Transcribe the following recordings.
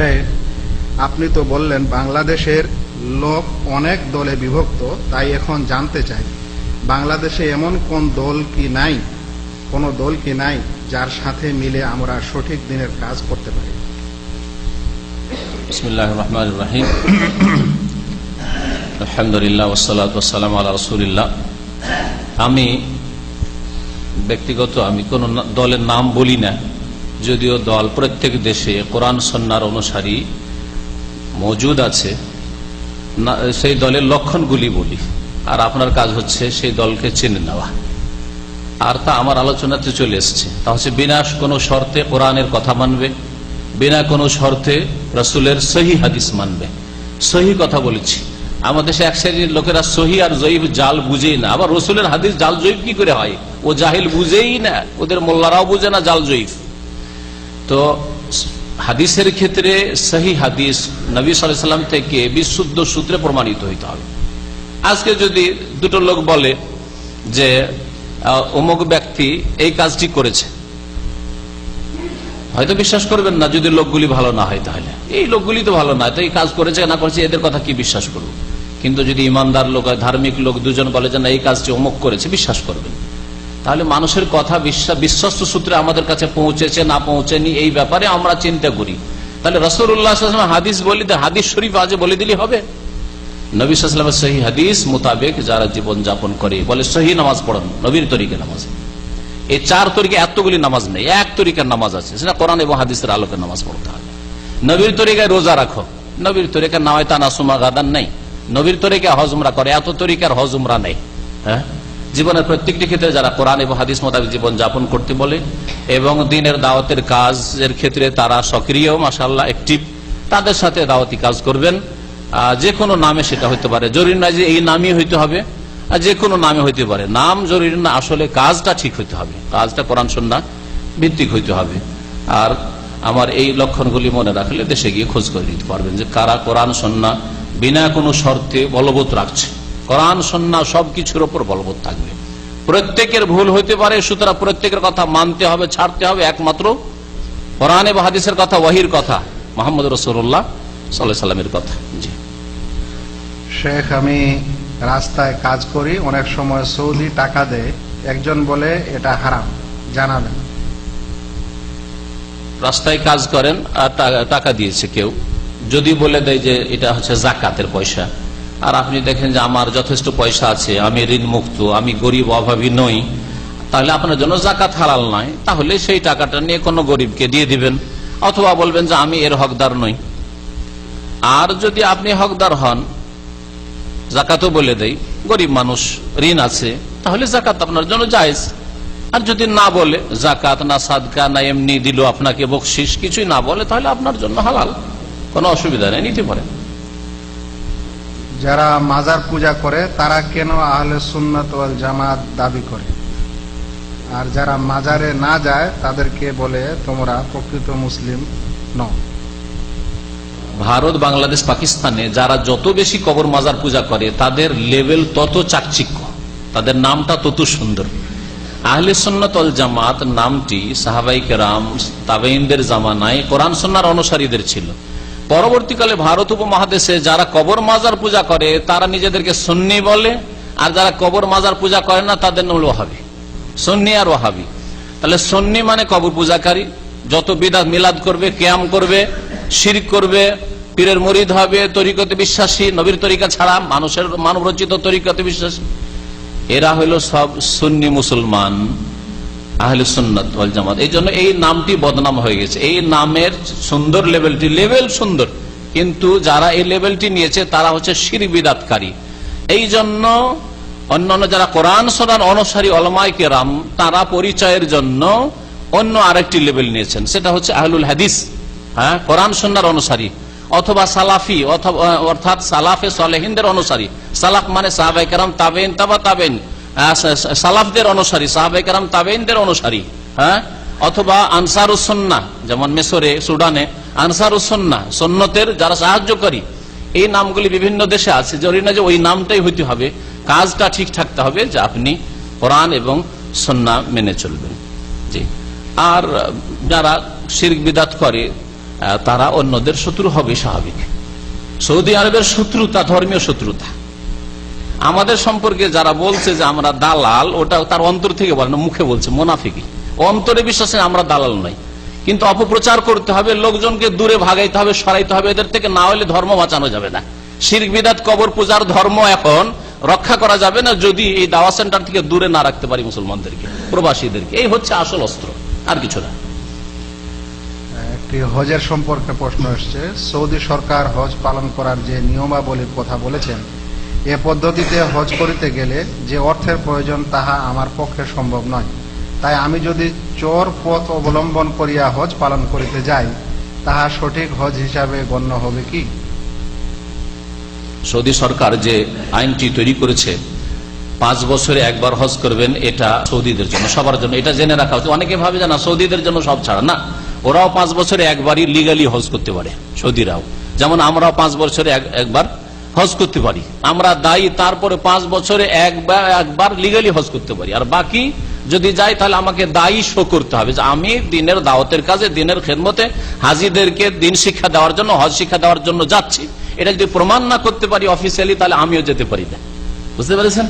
শেখ আপনি তো বললেন বাংলাদেশের লোক অনেক দলে বিভক্ত, তাই এখন জানতে চাই, বাংলাদেশে এমন কোন দল কি নাই, কোন দল কি নাই যার সাথে মিলে আমরা সঠিক দিনের কাজ করতে পারি? বিসমিল্লাহ রহমান রাহিম। আলহামদুলিল্লাহ ওসালাত ওসালাম আল্লাহ রসুলিল্লাহ। আমি ব্যক্তিগত, আমি কোন দলের নাম বলি না। যদিও দল প্রত্যেক দেশে কোরআন সন্ন্যার অনুসারী মজুদ আছে সেই দলের লক্ষণগুলি বলি। আর আপনার কাজ হচ্ছে সেই দলকে চিনে নেওয়া। আর তা আমার আলোচনাতে চলে এসছে। তা হচ্ছে, বিনা কোনো শর্তে কোরআনের কথা মানবে, বিনা কোনো শর্তে রসুলের সহি হাদিস মানবে। সহি কথা বলেছি। আমাদের এক শ্রেণির লোকেরা সহি আর জয়ীফ জাল বুঝেই না। আবার রসুলের হাদিস জাল জয়ীফ কি করে হয়? ও জাহিল বুঝেই না। ওদের মোল্লারাও বুঝে না জাল জয়ীফ। তো হাদিসের ক্ষেত্রে সহি হাদিস নবী সাল্লাম থেকে বিশুদ্ধ সূত্রে প্রমাণিত হইতে হবে। আজকে যদি দুটো লোক বলে যে অমুক ব্যক্তি এই কাজটি করেছে, হয়তো বিশ্বাস করবেন না যদি লোকগুলি ভালো না হয় তাহলে। এই লোকগুলি তো ভালো না, তো এই কাজ করেছে না করেছে, এদের কথা কি বিশ্বাস করব? কিন্তু যদি ইমানদার লোক, ধার্মিক লোক দুজন বলে যে না, এই কাজটি অমুক করেছে, বিশ্বাস করবেন তাহলে মানুষের কথা বিশ্বাস, বিশ্বস্ত সূত্রে আমাদের কাছে পৌঁছেছে, না পৌঁছেনি, এই ব্যাপারে আমরা চিন্তা করি। তাহলে রসুল্লাহ হাদিস বলি হাদিস শরীফ আজ বলে দিলে হবে। নবী সাল্লামের সহি হাদিস মোতাবেক যারা জীবন যাপন করে, বলে সহি নামাজ পড়েন, নবীর তরিকে নামাজ। এই চার তরিকে এতগুলি নামাজ নেই, এক তরিকার নামাজ আছে, সেটা কোরআন এবং হাদিসের আলোকে নামাজ পড়তে হবে নবীর তরিকায় রোজা রাখো, নবীর তরিকার নামায় তানা সুমা গাদান নেই। নবীর তরিকায় হজমরা করে, এত তরিকার হজমরা নেই হ্যাঁ? জীবনের প্রত্যেকটি ক্ষেত্রে যারা কোরআন এবং হাদিস মোতাবেক জীবন যাপন করতে বলে এবং দিনের দাওয়াতের কাজের ক্ষেত্রে তারা সক্রিয় মাসাল্লাহ একটিভ তাদের সাথে দাওয়াতি কাজ করবেন। যে কোনো নামে সেটা হইতে পারে। জরুরি নয় যে এই নামই হইতে হবে, আর যে কোনো নামে হইতে পারে। নাম জরুরি না, আসলে কাজটা ঠিক হইতে হবে। কাজটা কোরআন, সন্না ভিত্তিক হইতে হবে। আর আমার এই লক্ষণগুলি মনে রাখলে দেশে গিয়ে খোঁজ করে নিতে পারবেন যে কারা কোরআন, সন্না বিনা কোনো শর্তে বলবৎ রাখছে। কোরআন সন্না সবকিছুর ওপর বলবৎ থাকবে। প্রত্যেকের ভুল হইতে পারে সুতরাং প্রত্যেকের কথা মানতে হবে ছাড়তে হবে একমাত্র কোরআন এবং হাদিসের কথা ওয়াহির কথা মোহাম্মদ রসুল্লাহ সাল্লাহ সাল্লামের কথা। জি। শেখ আমি রাস্তায় কাজ করি অনেক সময় সৌদি টাকা দেয় একজন বলে এটা হারাম জানাবেন রাস্তায় কাজ করেন আর টাকা দিয়েছে কেউ যদি বলে দেয় যে এটা হচ্ছে জাকাতের পয়সা আর আপনি দেখেন যে আমার যথেষ্ট পয়সা আছে, আমি ঋণ মুক্ত আমি গরিব অভাবী নই, তাহলে আপনার জন্য জাকাত হালাল নয়, তাহলে সেই টাকাটা নিয়ে কোনো গরিবকে দিয়ে দিবেন, অথবা বলবেন যে আমি এর হকদার নই। আর যদি আপনি হকদার হন জাকাতও বলে দেই, গরিব মানুষ ঋণ আছে, তাহলে জাকাত আপনার জন্য জায়েজ। আর যদি না বলে জাকাত না সাদকা না এমনি দিল আপনাকে বকশিস কিছুই না বলে, তাহলে আপনার জন্য হালাল, কোনো অসুবিধা নেই, নিতে পারেন। যারা মাজার পূজা করে, তারা কেন আহলে সুন্নত ওয়াল জামাত দাবি করে? আর যারা মাজারে না যায়, তাদেরকে বলে, তোমরা প্রকৃত মুসলিম নও। ভারত, বাংলাদেশ, পাকিস্তানে যারা যত বেশি কবর মাজার পূজা করে, তাদের লেভেল তত চাকচিক্য। তাদের নামটা তত সুন্দর। আহলে সন্ন্যতল জামাত নামটি সাহাবাই কেরাম তাবেইনদের জামানায় কোরআন সন্ন্যার অনুসারীদের ছিল। পরবর্তীকালে ভারত উপমহাদেশে যারা কবর মাজার পূজা করে, তারা নিজেদেরকে সন্নি বলে, আর যারা কবর মাজার পূজা করে না, তাদের নাম ওহাবি সন্নি আর ওহাবি তাহলে সন্নি মানে কবর পূজাকারী। যত বিদাত মিলাদ করবে, ক্যাম করবে শির করবে, পীরের মরিদ হবে, তরিকতে বিশ্বাসী, নবীর তরিকা ছাড়া, মানুষের মানব রচিত তরিকতে বিশ্বাসী। এরা হইল সব সুন্নি মুসলমান। আহলে সুন্নাত ওয়াল জামাত। এই জন্য এই নামটি বদনাম হয়ে গেছে। এই নামের সুন্দর লেভেলটি, লেভেল সুন্দর। কিন্তু যারা এই লেভেলটি নিয়েছে, তারা হচ্ছে শির বিদাতকারী এই জন্য অন্যান্য যারা কোরআন সোনার অনুসারী অলমাই কেরাম, তারা পরিচয়ের জন্য অন্য আরেকটি লেভেল নিয়েছেন। সেটা হচ্ছে আহলুল হাদিস। হ্যাঁ কোরআন সন্ন্যার অনুসারী। অথবা সালাফি, অথবা, অর্থাৎ সালাফে সলেহিনদের অনুসারী। সালাফ মানে সাহাবাই কারাম তাবেন তাবা তাবেন সালাফদের অনুসারী সাহাবাই কারাম তাবেনদের অনুসারী হ্যাঁ? অথবা আনসারুসন্না যেমন মেসরে, সুডানে আনসারুসন্না সন্ন্যতের যারা সাহায্য সাহায্যকারী, এই নামগুলি বিভিন্ন দেশে আছে। জরুরি না যে ওই নামটাই হইতে হবে, কাজটা ঠিক থাকতে হবে যে আপনি কোরআন এবং সন্না মেনে চলবেন। জি। আর যারা শির বিদাত করে তারা অন্যদের শত্রু হবে স্বাভাবিক। সৌদি আরবের শত্রুতা, ধর্মীয় শত্রুতা। আমাদের সম্পর্কে যারা বলছে যে আমরা দালাল, ওটা তার অন্তর থেকে বলে না, মুখে বলছে মোনাফিকি অন্তরে বিশ্বাসে আমরা দালাল নই। কিন্তু অপপ্রচার করতে হবে, লোকজনকে দূরে ভাগাইতে হবে, সরাইতে হবে, এদের থেকে না হলে ধর্ম বাঁচানো যাবে না। শির বিদাত কবর পূজার ধর্ম এখন রক্ষা করা যাবে না, যদি এই দাওয়া সেন্টার থেকে দূরে না রাখতে পারি মুসলমানদেরকে, প্রবাসীদেরকে। এই হচ্ছে আসল অস্ত্র, আর কিছু না। হজের সম্পর্কে প্রশ্ন এসছে। সৌদি সরকার হজ পালন করার যে নিয়মাবলীর কথা বলেছেন এ পদ্ধতিতে হজ করিতে গেলে যে অর্থের প্রয়োজন তাহা আমার পক্ষে সম্ভব নয়। তাই আমি যদি চোর পথ অবলম্বন করিয়া হজ পালন করিতে যাই, তাহা সঠিক হজ হিসাবে গণ্য হবে কি? সৌদি সরকার যে আইনটি তৈরি করেছে, পাঁচ বছরে একবার হজ করবেন, এটা সৌদিদের জন্য, সবার জন্য, এটা জেনে রাখা উচিত। অনেকে ভাবে যে না, সৌদিদের জন্য সব ছাড়া। না, ওরাও পাঁচ বছরে একবারই লিগালি হজ করতে পারে, সৌদিরাও। যেমন আমরাও পাঁচ বছরে এক- একবার হজ করতে পারি। আমরা দায়ী, তারপরে পাঁচ বছরে একবার একবার লিগালি হজ করতে পারি। আর বাকি, যদি যাই, তাহলে আমাকে দায়ী শো করতে হবে যে আমি দিনের দাওয়াতের কাজে, দিনের খেদমতে হাজিদেরকে দিন শিক্ষা দেওয়ার জন্য, হজ শিক্ষা দেওয়ার জন্য যাচ্ছি। এটা যদি প্রমাণ না করতে পারি অফিসিয়ালি তাহলে আমিও যেতে পারি না। বুঝতে পেরেছেন?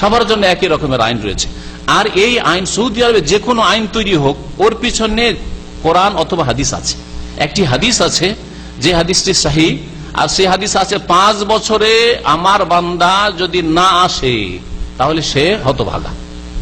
সবার জন্য একই রকমের আইন রয়েছে। আর এই আইন সৌদি আরবে যে কোনো আইন তৈরি হোক, ওর পিছনে কোরআন অথবা হাদিস আছে। একটি হাদিস আছে, যে হাদিসটি সাহি আর সেই হাদিস আছে, পাঁচ বছরে আমার বান্দা যদি না আসে, তাহলে সে হতভাগা।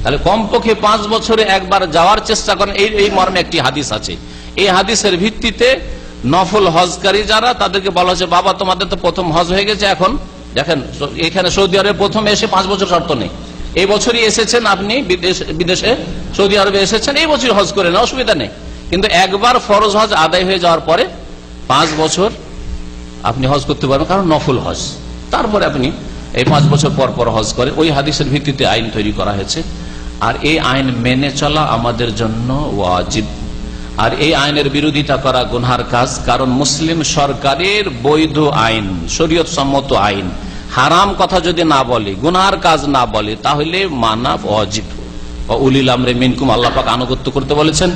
তাহলে কমপক্ষে পাঁচ বছরে একবার যাওয়ার চেষ্টা করেন, এই এই মর্মে একটি হাদিস আছে। এই হাদিসের ভিত্তিতে নফল হজকারী যারা, তাদেরকে বলা হচ্ছে, বাবা, তোমাদের তো প্রথম হজ হয়ে গেছে, এখন দেখেন এখানে সৌদি আরবে প্রথম এসে পাঁচ বছর শর্ত নেই। এই বছরই এসেছেন আপনি, বিদেশ- বিদেশে, সৌদি আরবে এসেছেন, এই বছর হজ করে না অসুবিধা নেই। কিন্তু একবার ফরজ হজ আদায় হয়ে যাওয়ার পরে পাঁচ বছর আপনি হজ করতে পারবেন, কারণ নফল হজ। তারপরে আপনি এই পাঁচ বছর পর পর হজ করে, ওই হাদিসের ভিত্তিতে আইন তৈরি করা হয়েছে। আর এই আইন মেনে চলা আমাদের জন্য ওয়াজিব। আর এই আইনের বিরোধিতা করা গুনহার কাজ, কারণ মুসলিম সরকারের বৈধ আইন শরীয়ত সম্মত আইন, হারাম কথা যদি না বলে, গুনহার কাজ না বলে, তাহলে মানা অজিব উলিল আমরে মিনকুম, আল্লাহ পাক আনুগত্য করতে বলেছেন,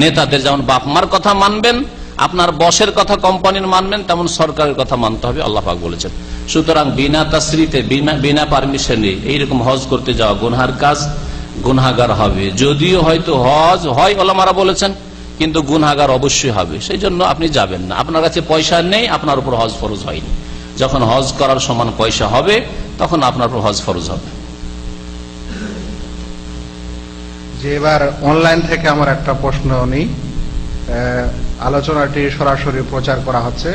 নেতাদের যেমন বাপমার কথা মানবেন আপনার বসের কথা কোম্পানির মানবেন, তেমন সরকারের কথা মানতে হবে, আল্লাহ পাক বলেছেন। সুতরাং বিনা তাসরিতে, বিনা বিনা পারমিশনে এইরকম হজ করতে যাওয়া গুনহার কাজ গুনহাগার হবে। যদিও হয়তো হজ হয়, ওলামারা বলেছেন, কিন্তু গুনহাগার অবশ্যই হবে। সেই জন্য আপনি যাবেন না। আপনার কাছে পয়সা নেই, আপনার উপর হজ ফরজ হয়নি। যখন হজ করার সমান পয়সা হবে, তখন আপনার উপর হজ ফরজ হবে। যে এবার অনলাইন থেকে আমার একটা প্রশ্ন নেই আলোচনাটি সরাসরি প্রচার করা হচ্ছে।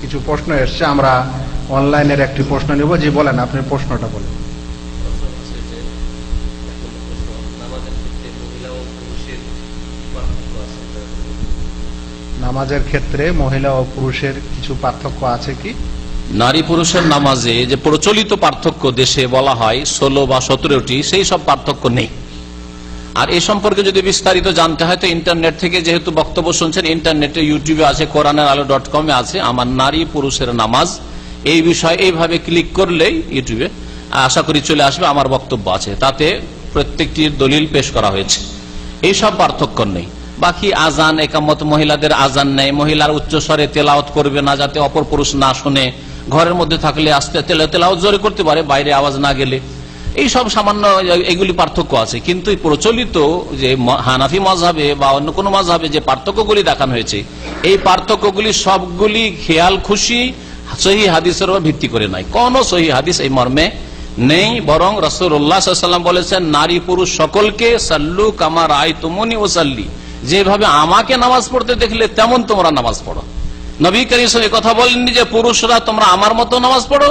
কিছু প্রশ্ন এসছে আমরা অনলাইনের একটি প্রশ্ন নিব। যে বলেন আপনি প্রশ্নটা বলেন। নামাজের ক্ষেত্রে মহিলা ও পুরুষের কিছু পার্থক্য আছে কি? নারী পুরুষের নামাজে যে প্রচলিত পার্থক্য দেশে বলা হয় ষোলো বা সতেরোটি সেই সব পার্থক্য নেই। আর এই সম্পর্কে যদি বিস্তারিত জানতে হয়, তো ইন্টারনেট থেকে যেহেতু বক্তব্য শুনছেন ইন্টারনেটে ইউটিউবে আছে কোরআনের আলো ডট কমে আছে, আমার নারী পুরুষের নামাজ। এই বিষয়ে এইভাবে ক্লিক করলেই ইউটিউবে আশা করি চলে আসবে, আমার বক্তব্য আছে। তাতে প্রত্যেকটি দলিল পেশ করা হয়েছে। এই সব পার্থক্য নেই। বাকি আজান, একামত, মহিলাদের আজান নেই। মহিলার উচ্চস্বরে তেলাওত করবে না, যাতে অপর পুরুষ না শুনে। ঘরের মধ্যে থাকলে আস্তে তেলে তেলাওত জোরে করতে পারে, বাইরে আওয়াজ না গেলে। এই সব সামান্য এগুলি পার্থক্য আছে। কিন্তু প্রচলিত যে হানাফি মজাবে বা অন্য কোনো মজাবে যে পার্থক্যগুলি দেখানো হয়েছে, এই পার্থক্যগুলি সবগুলি খেয়াল, খুশি, সহি হাদিসের ভিত্তি করে নাই কোন সহি হাদিস এই মর্মে নেই, বরং রসুল্লাহাম বলেছেন, নারী পুরুষ সকলকে সাল্লু কামার আই তুমনি ও সাল্লি যেভাবে আমাকে নামাজ পড়তে দেখলে তেমন তোমরা নামাজ পড়ো। নবী করিম কথা বলেননি যে, পুরুষরা তোমরা আমার মতো নামাজ পড়ো?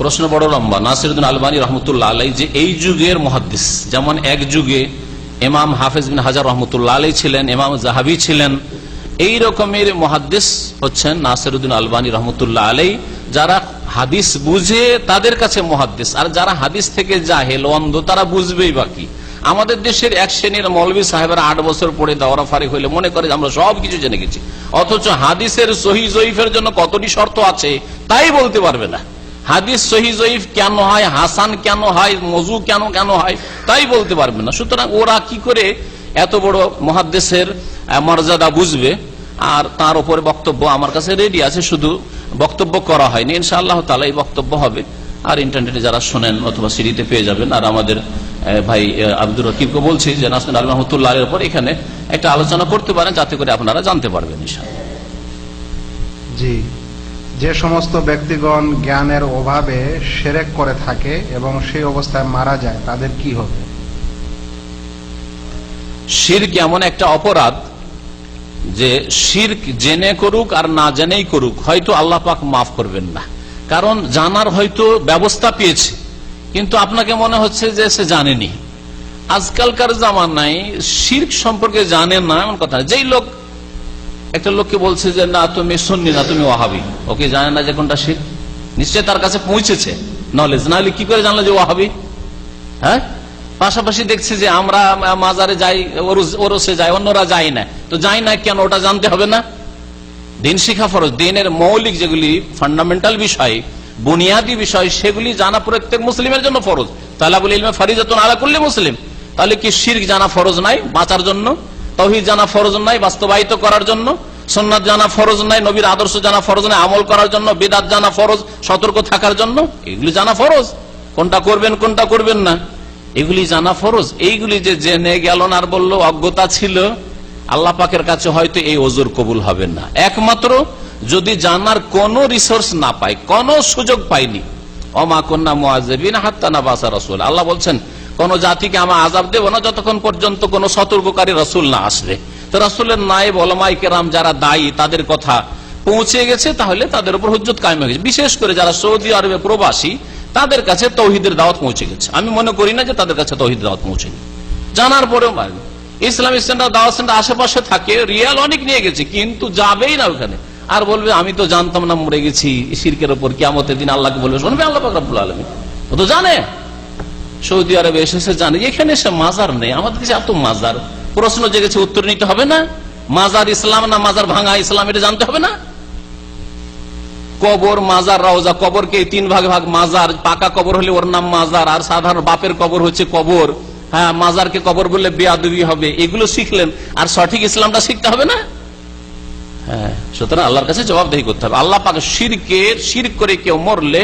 প্রশ্ন বড় লম্বা। নাসিরুদ্দিন আলবানী রহমতুল্লাহ আলাই যে এই যুগের মহাদ্দিস, যেমন এক যুগে ইমাম হাফিজ বিন হাজার রহমতুল্লাহ আলাই ছিলেন এমাম জাহাবি ছিলেন, এই রকমের মহাদ্দিস হচ্ছেন নাসিরুদ্দিন আলবানী রহমতুল্লাহ আলাই, যারা হাদিস বুঝে তাদের কাছে মহাদ্দেশ আর যারা হাদিস থেকে জাহেল, অন্ধ, তারা বুঝবেই বাকি। আমাদের দেশের এক শ্রেণির মৌলবী সাহেবের আট বছর পরে দাওরা ফারিক হইলে মনে করে আমরা সব কিছু জেনে গেছি। অথচ হাদিসের সহি জয়ীফের জন্য কতটি শর্ত আছে, তাই বলতে পারবে না। হাদিস সহি কেন হয় হাসান কেন হয় মজু কেন কেন হয় তাই বলতে পারবে না। সুতরাং ওরা কি করে এত বড় মহাদ্দেশের আহ, মর্যাদা বুঝবে আর তার উপরে বক্তব্য আমার কাছে রেডি আছে শুধু বক্তব্য করা হয়নি। ইনশাআল্লাহ তালা এই বক্তব্য হবে। আর ইন্টারনেটে যারা শোনেন অথবা সিডিতে পেয়ে যাবেন আর আমাদের ভাই আব্দুর রকিবকে বলছি যে নাসিন আল রহমতুল্লাহ এর উপর এখানে একটা আলোচনা করতে পারেন যাতে করে আপনারা জানতে পারবেন ইনশাআল্লাহ। জি। যে সমস্ত ব্যক্তিগণ জ্ঞানের অভাবে সেরেক করে থাকে এবং সেই অবস্থায় মারা যায়, তাদের কি হবে? শির্ক এমন একটা অপরাধ যে শির্ক জেনে করুক আর না জেনেই করুক, হয়তো আল্লাহ পাক মাফ করবেন না। কারণ জানার হয়তো ব্যবস্থা পেয়েছে, কিন্তু আপনাকে মনে হচ্ছে যে সে জানেনি। আজকালকার জামানায় শির্ক সম্পর্কে জানে না এমন কথা যেই লোক একটা লোককে বলছে যে, না, তুমি শুননি না, তুমি ওয়াহাবি। ওকে জানে না যে কোনটা শিখ নিশ্চয় তার কাছে পৌঁছেছে। নলেজ না হলে কি করে জানলো যে ওয়াহাবি? হ্যাঁ? পাশাপাশি দেখছি যে, আমরা মাজারে যাই ওরস- যাই, অন্যরা যাই না। তো যাই না কেন, ওটা জানতে হবে না? দিন শিখা ফরজ। দিনের মৌলিক যেগুলি ফান্ডামেন্টাল বিষয়, বুনিয়াদী বিষয়, সেগুলি জানা প্রত্যেক মুসলিমের জন্য ফরজ। তালাবুল ইলমে ফারিজাতুন আলা করলে মুসলিম। তাহলে কি শির্ক জানা ফরজ নাই বাঁচার জন্য? তহিদ জানা ফরজ নাই, বাস্তবায়িত করার জন্য সন্ন্যাত জানা ফরজ নাই, নবীর আদর্শ জানা ফরজ নাই, আমল করার জন্য, বিদাত জানা ফরজ, সতর্ক থাকার জন্য, এগুলি জানা ফরজ। কোনটা করবেন কোনটা করবেন না। এগুলি জানা ফরজ। এইগুলি যে জেনে গেল আর বলল, অজ্ঞতা ছিল, আল্লাহ পাকের কাছে হয়তো এই ওজোর কবুল হবে না। একমাত্র যদি জানার কোন রিসোর্স না পায়, কোন সুযোগ পাইনি অমা কন্যা মোয়াজেবিন হাত্তানা বাসা রসুল। আল্লাহ বলছেন কোন জাতিকে আমি আজাব দেব না যতক্ষণ পর্যন্ত কোন সতর্ককারী রসুল না আসবে। তো রসুলের নায়েব ওলামাই কেরাম যারা দায়ী, তাদের কথা পৌঁছে গেছে, তাহলে তাদের উপর হুজ্জত কায়েম হয়ে গেছে। বিশেষ করে যারা সৌদি আরবে প্রবাসী, তাদের কাছে তৌহিদের দাওয়াত পৌঁছে গেছে। আমি মনে করি না যে তাদের কাছে তৌহিদের দাওয়াত পৌঁছেনি জানার পরেও ইসলামিক সেন্টার দাওয়াত সেন্টার আশেপাশে থাকে, রিয়াল অনেক নিয়ে গেছে, কিন্তু যাবেই না ওখানে। আর বলবে, আমি তো জানতাম না, মরে গেছি শিরকের ওপর কিয়ামতের দিন আল্লাহকে বলবে, শুনবে আল্লাহ আলমী ও তো জানে। সৌদি আরবে এসেছে, জানে, এখানে এসে মাজার নেই। আমাদের কাছে এত মাজার। প্রশ্ন জেগেছে, উত্তর নিতে হবে না? মাজার ইসলাম না মাজার ভাঙা ইসলাম, এটা জানতে হবে না? কবর, মাজার, রওজা কবরকে তিন ভাগ ভাগ মাজার। পাকা কবর হলে ওর নাম মাজার, আর সাধারণ বাপের কবর হচ্ছে কবর। হ্যাঁ মাজারকে কবর বললে বেয়াদবি হবে। এগুলো শিখলেন, আর সঠিক ইসলামটা শিখতে হবে না? হ্যাঁ সুতরাং আল্লাহর কাছে জবাবদেহি করতে হবে। আল্লাহ পাক শিরকের শির করে কেউ মরলে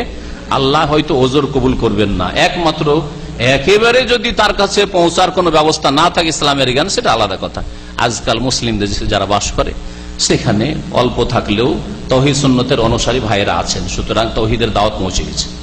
আল্লাহ হয়তো ওজোর কবুল করবেন না। একমাত্র একেবারে যদি তার কাছে পৌঁছার কোনো ব্যবস্থা না থাকে ইসলামের জ্ঞান, সেটা আলাদা কথা। আজকাল মুসলিমদের দেশে যারা বাস করে, সেখানে অল্প থাকলেও তহিদ সুন্নতের অনুসারী ভাইয়েরা আছেন, সুতরাং তহিদের দাওয়াত পৌঁছে গেছে।